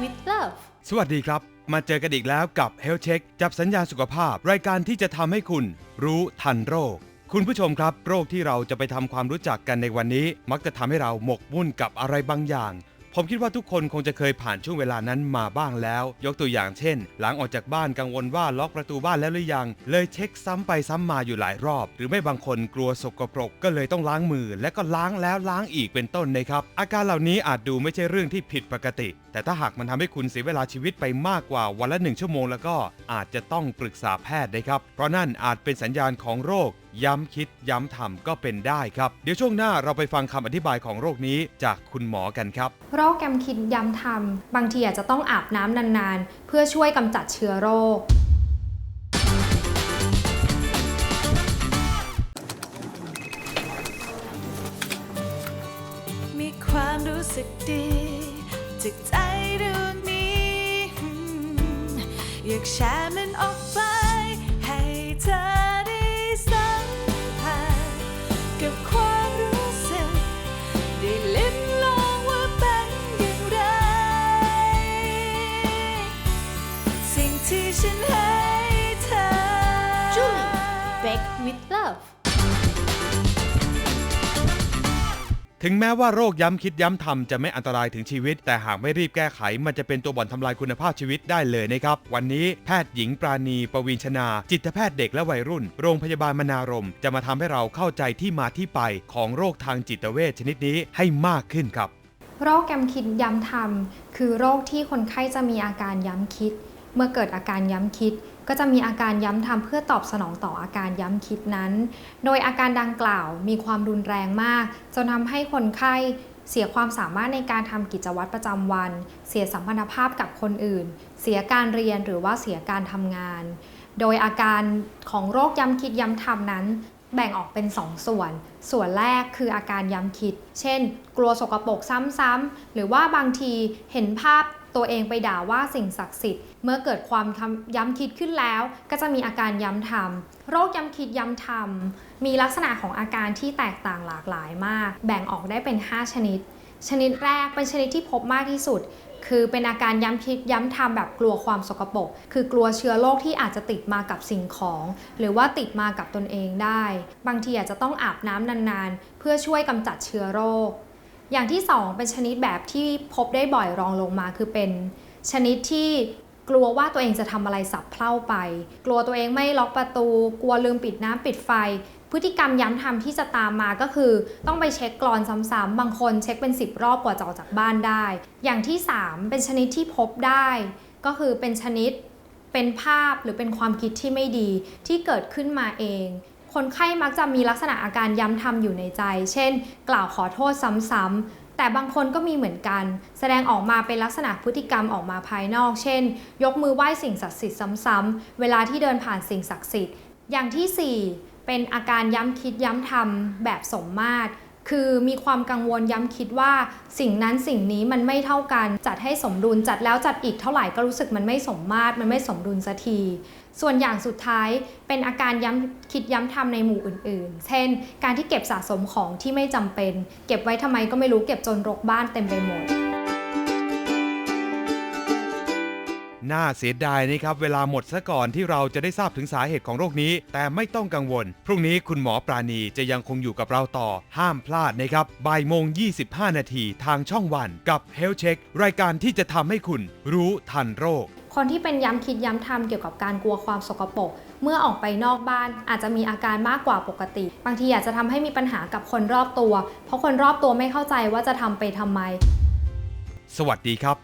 with love สวัสดีครับ มาเจอกันอีกแล้วกับ Health Check จับสัญญาณสุขภาพ รายการที่จะทำให้คุณรู้ทันโรค คุณผู้ชมครับ โรคที่เราจะไปทำความรู้จักกันในวันนี้ มักจะทำให้เราหมกมุ่นกับอะไรบางอย่าง ผมคิดว่าทุกคนคงจะเคยผ่านช่วงเวลานั้นมาบ้างแล้ว ยกตัวอย่างเช่น หลังออกจากบ้านกังวลว่าล็อกประตูบ้านแล้วหรือยัง เลยเช็คซ้ำไปซ้ำมาอยู่หลายรอบ หรือไม่บางคนกลัวสกปรกก็เลยต้องล้างมือ และก็ล้างแล้วล้างอีกเป็นต้นนะครับ อาการเหล่านี้อาจดูไม่ใช่เรื่องที่ผิดปกติ แต่ถ้าหากมันทำให้คุณเสียเวลาชีวิตไปมากกว่าวันละหนึ่งชั่วโมงแล้วก็อาจจะต้องปรึกษาแพทย์นะครับ เพราะนั่นอาจเป็นสัญญาณของโรค ย้ำคิดย้ำทำก็เป็นได้ครับ เดี๋ยวช่วงหน้าเราไปฟังคำอธิบายของโรคนี้จากคุณหมอกันครับโรคแกมคิดย้ำทำบางทีอาจจะต้องอาบน้ำนานๆ เพื่อช่วยกำจัดเชื้อโรคมีความรู้สึกดีจากใจดวงนี้อืมอยากแชร์มันออกไป ถึงแม้ว่าโรคย้ำคิดย้ำทำจะไม่อันตรายถึงชีวิต แต่หากไม่รีบแก้ไข มันจะเป็นตัวบ่อนทำลายคุณภาพชีวิตได้เลยนะครับ วันนี้แพทย์หญิงปราณีปวีณชนา จิตแพทย์เด็กและวัยรุ่น โรงพยาบาลมนารม จะมาทำให้เราเข้าใจที่มาที่ไปของโรคทางจิตเวชชนิดนี้ให้มากขึ้นครับ โรคแกมคิดย้ำทำคือโรคที่คนไข้จะมีอาการย้ำคิด เมื่อเกิดอาการย้ำคิด ก็จะมีอาการย้ำทำเพื่อตอบสนองต่ออาการย้ำคิดนั้น โดยอาการดังกล่าวมีความรุนแรงมากจนทำให้คนไข้เสียความสามารถในการทำกิจวัตรประจำวัน เสียสัมพันธภาพกับคนอื่น เสียการเรียนหรือว่าเสียการทำงาน โดยอาการของโรคย้ำคิดย้ำทำนั้น แบ่งออกเป็น 2ส่วน ส่วนแรกคืออาการย้ำคิด เช่น กลัวสกปรกซ้ำๆหรือว่าบางทีเห็นภาพ ตัวเองไปด่าว่าสิ่งศักดิ์สิทธิ์ เมื่อเกิดความย้ำคิดขึ้นแล้ว ก็จะมีอาการย้ำทำโรคย้ำคิดย้ำทำมีลักษณะของอาการที่แตกต่างหลากหลายมาก แบ่งออกได้เป็น 5 ชนิด ชนิดแรกเป็นชนิดที่พบมากที่สุด คือเป็นอาการย้ำคิดย้ำทำแบบกลัวความสกปรกคือกลัวเชื้อโรคที่อาจจะติดมากับสิ่งของ หรือว่าติดมากับตนเองได้ บางทีอาจจะต้องอาบน้ำนานๆ เพื่อช่วยกำจัดเชื้อโรค อย่างที่ 2 เป็นชนิดแบบที่พบได้บ่อยรองลงมาคือเป็นชนิดที่กลัวว่าตัวเองจะทำอะไรสับเพล่าไป กลัวตัวเองไม่ล็อกประตู กลัวลืมปิดน้ำปิดไฟ พฤติกรรมย้ำทำที่จะตามมาก็คือ ต้องไปเช็คกรอนซ้ำๆบางคนเช็คเป็น 10 รอบกว่าจะออกจากบ้านได้ อย่างที่ 3 เป็นชนิดที่พบได้ ก็คือเป็นชนิดเป็นภาพหรือเป็นความคิดที่ไม่ดีที่เกิดขึ้นมาเอง คนไข้มักจะมีลักษณะอาการย้ำทำอยู่ในใจ เช่น กล่าวขอโทษซ้ำๆ แต่บางคนก็มีเหมือนกัน แสดงออกมาเป็นลักษณะพฤติกรรมออกมาภายนอก เช่น ยกมือไหว้สิ่งศักดิ์สิทธิ์ซ้ำๆ เวลาที่เดินผ่านสิ่งศักดิ์สิทธิ์ อย่างที่ 4 เป็นอาการย้ำคิดย้ำทำแบบสมมาตร คือมีความกังวลย้ำคิดว่าสิ่งนั้นสิ่งนี้มันไม่เท่ากัน จัดให้สมดุลจัดแล้วจัดอีกเท่าไหร่ก็รู้สึกมันไม่สมมาตรมันไม่สมดุลสักที ส่วนอย่างสุดท้ายเป็นอาการย้ำคิดย้ำทำในหมู่อื่นๆ เช่น การที่เก็บสะสมของที่ไม่จำเป็น เก็บไว้ทำไมก็ไม่รู้เก็บจนรกบ้านเต็มไปหมด น่าเสียดายนะครับเวลาหมดซะก่อนที่เราจะได้ทราบถึงสาเหตุของโรคนี้ แต่ไม่ต้องกังวล พรุ่งนี้คุณหมอปราณีจะยังคงอยู่กับเราต่อ ห้ามพลาดนะครับบ่ายโมง 25 นาทีทางช่องวัน กับ Health Check รายการที่จะทำให้คุณรู้ทันโรค คนที่เป็นย้ำคิดย้ำทำเกี่ยวกับการกลัวความสกปรกเมื่อออกไปนอกบ้านอาจจะมีอาการมากกว่าปกติ บางทีอาจจะทำให้มีปัญหากับคนรอบตัว เพราะคนรอบตัวไม่เข้าใจว่าจะทำไปทำไม สวัสดีครับ